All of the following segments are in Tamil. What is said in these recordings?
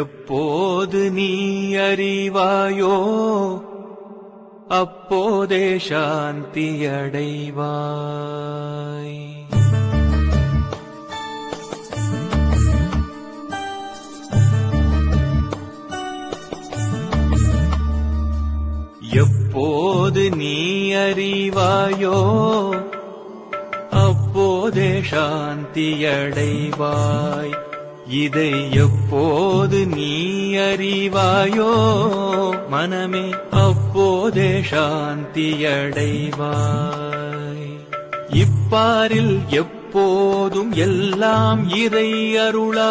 எப்போது நீ அறிவாயோ அப்போதே சாந்தியடைவாய் எப்போது நீ அறிவாயோ அப்போதே சாந்தியடைவாய் அடைவாய். இதை எப்போது நீ அறிவாயோ? மனமே அப்போதே சாந்தியடைவாய். இப்பாரில் எப்போதும் எல்லாம் இறை அருளா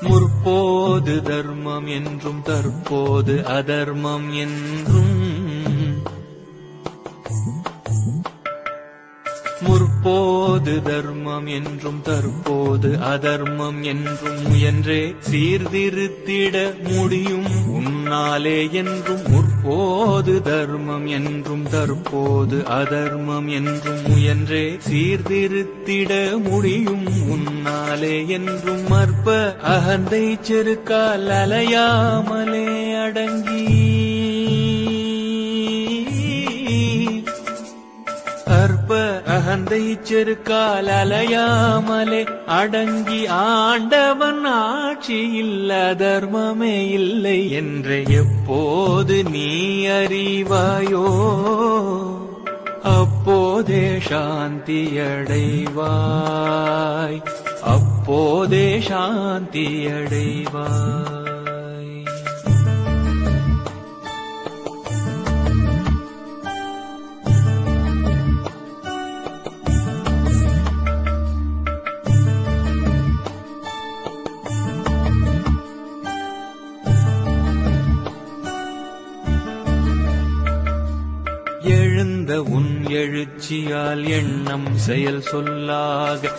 முற்போது தர்மம் என்றும் தற்போது அதர்மம் என்றும். முற்போது தர்மம் என்றும் தற்போது அதர்மம் என்றும் முயன்றே சீர்திருத்திட முடியும். உன்னாலே என்றும் முற்போது தர்மம் என்றும் தற்போது அதர்மம் என்றும் முயன்றே சீர்திருத்திட முடியும். உன்னாலே என்றும் மற்ப அகந்தை செருக்கால் அலையாமலே அடங்கி. அகந்தை செருக்கால் அலையாமலே அடங்கி ஆண்டவன் ஆட்சி இல்ல தர்மமே இல்லை என்று எப்போது நீ அறிவாயோ அப்போதே சாந்தி அடைவாய் அப்போதே சாந்தி எழுந்த உன் எழுச்சியால் எண்ணம் செயல் சொல்லாக.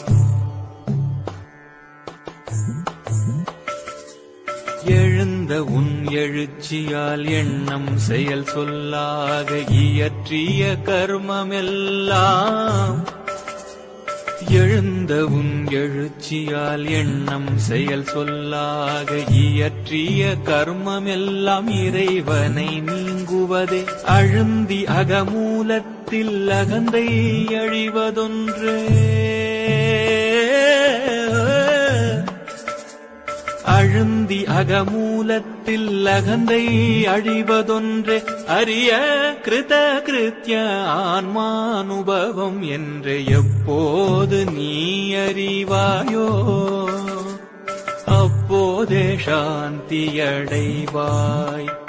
எழுந்த உன் எழுச்சியால் எண்ணம் செயல் சொல்லாக. இயற்றிய கர்மமெல்லாம் எழுந்த உன் எழுச்சியால் எண்ணம் செயல் சொல்லாக. இயற்றிய கர்மமெல்லாம் இறைவனை நீ நீங்குவதே அழுந்தி அகமூலத்தில் அகந்தை அழிவதொன்றே. அழுந்தி அகமூலத்தில் அகந்தை அழிவதொன்றே. அரிய கிருத கிருத்திய ஆன்மானுபவம் என்று எப்போது நீ அறிவாயோ? அப்போதே சாந்தியடைவாய். அடைவாய்